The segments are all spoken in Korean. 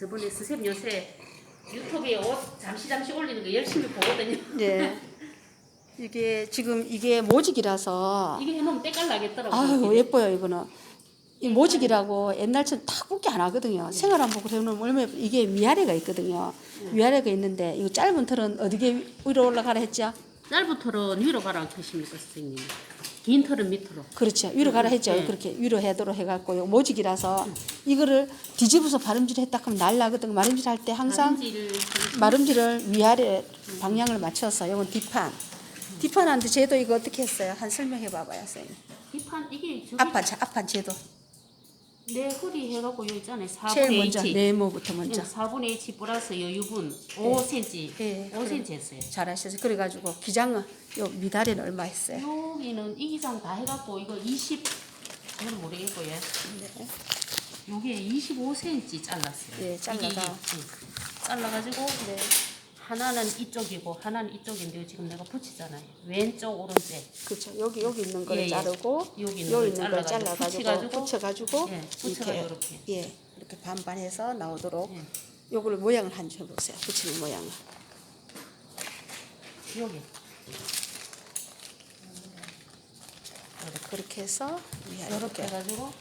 저번에 스쌤 요새 유튜브에 옷 잠시 잠시 올리는 거 열심히 보거든요. 네. 이게 지금 이게 모직이라서 이게 해놓으면 때깔 나겠더라고요. 아유 예뻐요 이거는. 이 모직이라고 옛날처럼 딱 굵게 안 하거든요. 생활 안 보고 해놓으면 예뻐. 이게 위아래가 있거든요. 위아래가 있는데 이거 짧은 털은 어디게 위로 올라가라 했죠? 짧은 털은 위로 가라 하십니까 선생님? 긴 털은 밑으로. 그렇죠. 위로 가라 했죠. 네. 그렇게 위로 해도록 해갖고 요 모직이라서 이거를 뒤집어서 발음질 했다 하면 날라거든. 마름질 할 때 항상 마름질을 위아래 방향을 맞춰서 이건 뒷판. 뒷판한테 쟤도 이거 어떻게 했어요? 한 설명해 봐봐요, 선생님. 이판 이게 저기 앞판, 자, 앞판 쟤도. 내 허리 해갖고 요 있잖아요. 4분의 제일 먼저 H. 네모부터 먼저. 4분의 H 플러스 요 유분 5cm. 예, 5cm 했어요. 잘하셔서 그래가지고 기장은 요 미달에는 얼마 했어요? 여기는 이 기장 다 해갖고 이거 20 저는 모르겠고요. 네. 요게 25cm 잘랐어요. 예, 잘라가. 이게, 응. 잘라가지고 네. 하나는 이쪽이고 하나는 이쪽인데 지금 내가 붙이잖아요. 왼쪽 오른쪽. 그렇죠. 여기 여기 있는 거를 예, 예. 자르고 여기 있는 여기 걸 있는 걸 잘라가지고 붙여가지고 붙여가지고 예, 붙여가 요렇게. 예 이렇게 반반해서 나오도록 예. 요거를 모양을 한줄 보세요. 붙이는 모양을. 여기. 그렇게 해서 이렇게 이렇게 해가지고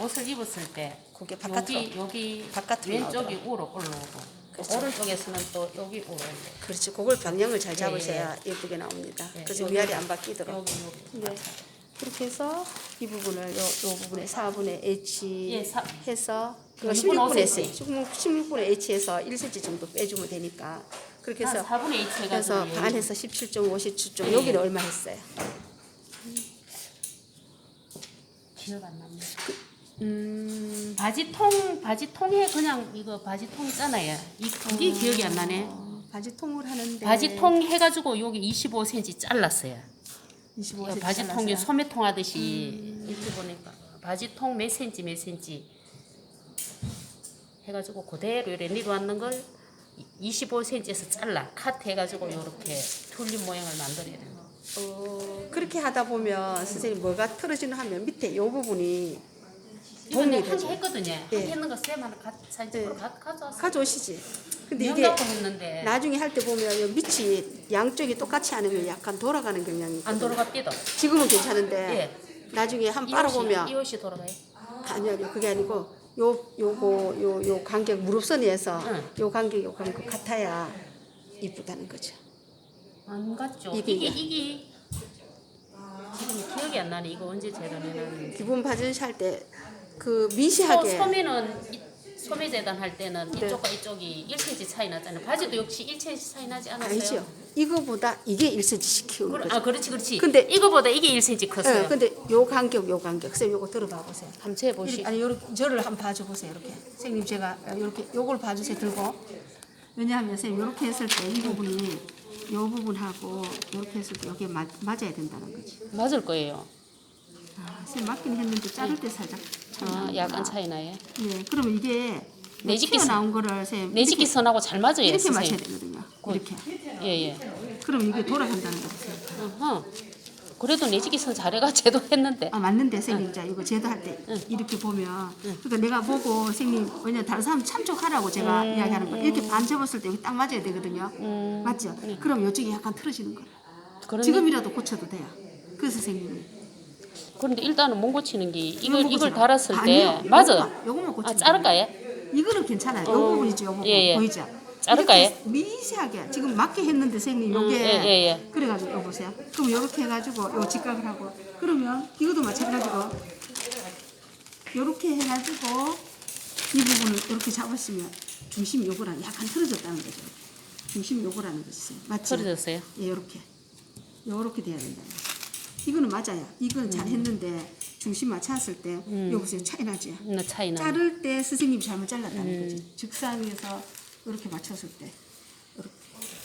옷을 입었을 때 그게 바깥으로 여기 여기 바깥으로 왼쪽이 나오더라. 우로 올라오고 그렇죠. 오른쪽에서는 또 여기 우로 올라오고 그렇지. 그걸 방향을 잘 예, 잡으셔야 예 쁘게 나옵니다. 예, 그래서 여기, 위아래 안 바뀌도록. 여기 여기. 네. 그렇게 해서 이 부분을 요, 요 부분에 4분의 H 예, 사- 해서 그거 요 16분의 5cm. S, 16분의 H에서 1cm 정도 빼주면 되니까 그렇게 해서 한 4분의 1 해가지고 그래서 여기. 반에서 17.5, 17.5 예. 여기는 얼마 했어요? 기억 안 납니다. 음, 바지통 바지통에 그냥 이거 바지통 있잖아요. 이 그게 기억이 안 나네. 어, 바지통을 하는데 바지통 해가지고 여기 25cm 잘랐어요. 25cm 바지통이. 소매통 하듯이 이렇게 보니까 바지통 몇 센치 몇 센치 해가지고 그대로 이렇게 내려왔는 걸 25cm에서 잘라 컷 해가지고 이렇게 툴린 모양을 만들어야 돼요. 어, 그렇게 하다 보면 선생님 뭐가 틀어지는 하면 밑에 요 부분이 내가 한개 되죠. 했거든요. 예. 한개 했는 거 쌤한테 가- 사진 찍으러 예. 가- 가져왔어. 가져오시지. 근데 명 이게 했는데 나중에 할 때 보면 요 밑이 양쪽이 똑같이 않으면 약간 돌아가는 경향이 안 삐도. 지금은 괜찮은데 예. 나중에 한이 빨아 옷이- 보면 이 옷이 돌아가요. 아니요, 아니요. 그게 아니고 요 요거 요 요 간격 무릎선에서 응. 요 간격 요 간격 같아야 이쁘다는 거죠. 안 갔죠. 이게 이게 지금 기억이 안 나네. 이거 언제 재단해 놨는지. 기본 바지 할때 그 소, 미시하게 소매는 이- 소매 재단 할 때는 네. 이쪽과 이쪽이 1cm 차이 나잖아요. 바지도 역시 1cm 차이 나지 않았어요? 아니죠. 이거보다 이게 1cm 키운 그래, 거죠. 아 그렇지 그렇지. 근데- 이거보다 이게 1cm 컸어요. 예, 근데 요 간격 요 간격 쌤 요거 들어봐 보세요. 감채 보시. 아니 요렇게 저를 한번 봐줘 보세요. 이렇게 선생님 제가 이렇게 요걸 봐주세요. 들고 왜냐하면 선생님 이렇게 했을 때 이 부분이 요 부분하고 이렇게 했을 때 여기에 맞, 맞아야 된다는 거지. 맞을 거예요. 아, 선생님 맞긴 했는데 자를 때 살짝 차이 아 나는구나. 약간 차이 나요. 네, 그러면 이게 내집기 튀어나온 거를 선생님 내집기 선하고 잘 맞아요, 이렇게 맞춰야 선생님. 되거든요. 그- 이렇게. 예 예. 그럼 이게 돌아간다는 거죠. 어허. 그래도 내집기 선 잘해가 제도 했는데. 아 맞는데 선생님 자 이거 제도 할 때 이렇게 보면 그러니까 내가 보고 선생님 왜냐 다른 사람 참조하라고 제가 음, 이야기하는 거 이렇게 반 접었을 때 여기 딱 맞아야 되거든요 맞죠? 그럼 이쪽이 약간 틀어지는 거예요 그런데, 지금이라도 고쳐도 돼요 그 선생님이 그런데 일단은 못 고치는 게 이걸 이걸. 달았을 때 아니요, 맞아. 요것만, 요것만 아 고치면 자를까요? 이거는 괜찮아요 요 어, 부분이죠 요 부분 예, 예. 보이죠? 자를까요? 이렇게 미세하게 지금 맞게 했는데 선생님 음, 요게 예, 예, 예. 그래가지고 요 보세요 그럼 요렇게 해가지고 요 직각을 하고 그러면 이것도 마찬가지고 요렇게 해가지고 이 부분을 이렇게 잡았으면 중심 요거랑 약간 틀어졌다는 거죠 중심 요거라는 거지 맞죠? 틀어졌어요. 예, 요렇게 요렇게 돼야 된다 이거는 맞아요 이거는 잘 했는데 중심 맞췄을 때 음. 요 보세요 차이 나죠 나 차이 나. 자를 때 스승님이 잘못 잘랐다는 음. 거지 즉상에서 이렇게 맞췄을 때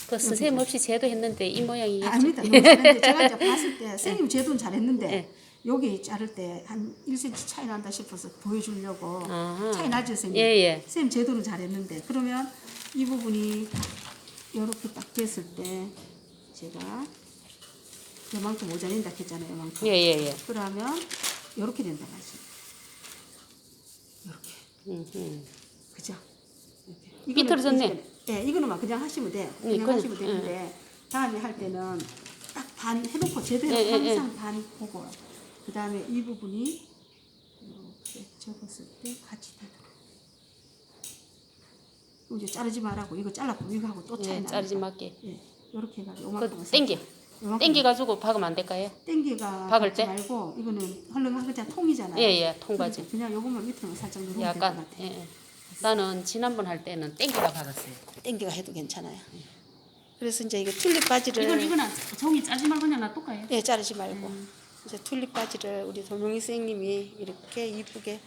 그 선생님 없이 제도 했는데 이 모양이겠죠. 아닙니다. 너무 잘했는데 제가 이제 봤을 때 선생님 제도는 잘했는데 예. 여기 자를 때 한 1cm 차이 난다 싶어서 보여주려고 아하. 차이 나죠 선생님? 예, 예. 선생님 제도는 잘했는데 그러면 이 부분이 이렇게 딱 됐을 때 제가 요만큼 모자린다 했잖아요. 요만큼. 예, 예, 예. 그러면 이렇게 된다 말이죠. 이렇게 음, 음. 그죠? 이거는 삐뚤어졌네. 이제- 예, 이거는 막 그냥 하시면 돼. 네, 그냥 그건- 하시면 되는데 다음에 할 때는 딱 반 해놓고 제대로 예, 예, 예. 항상 반 보고 그 다음에 이 부분이 이렇게 접었을 때 같이 닫아. 이제 자르지 말라고 이거 잘랐고 이거 하고 또 차이 예, 나. 자르지 말게. 예, 이렇게 해가지고 그 요만큼은 땡겨. 살짝- 요만큼은 땡겨 가지고 박으면 안 될까요? 땡기가 박을 박지 때? 말고 이거는 헐렁한 거잖아 통이잖아요. 예, 예, 통과지. 그러니까 그냥 요것만 밑으로 살짝 누르면 될것 약간 같아. 예, 예. 나는 지난번 할 때는 땡기가 박았어요. 땡기가 해도 괜찮아요. 그래서 이제 이거 튤립 바지를 이건 이거는 종이 짜지 말고 그냥 놔둘까요? 예 자르지 말고 이제 튤립 바지를 우리 도명희 선생님이 이렇게 이쁘게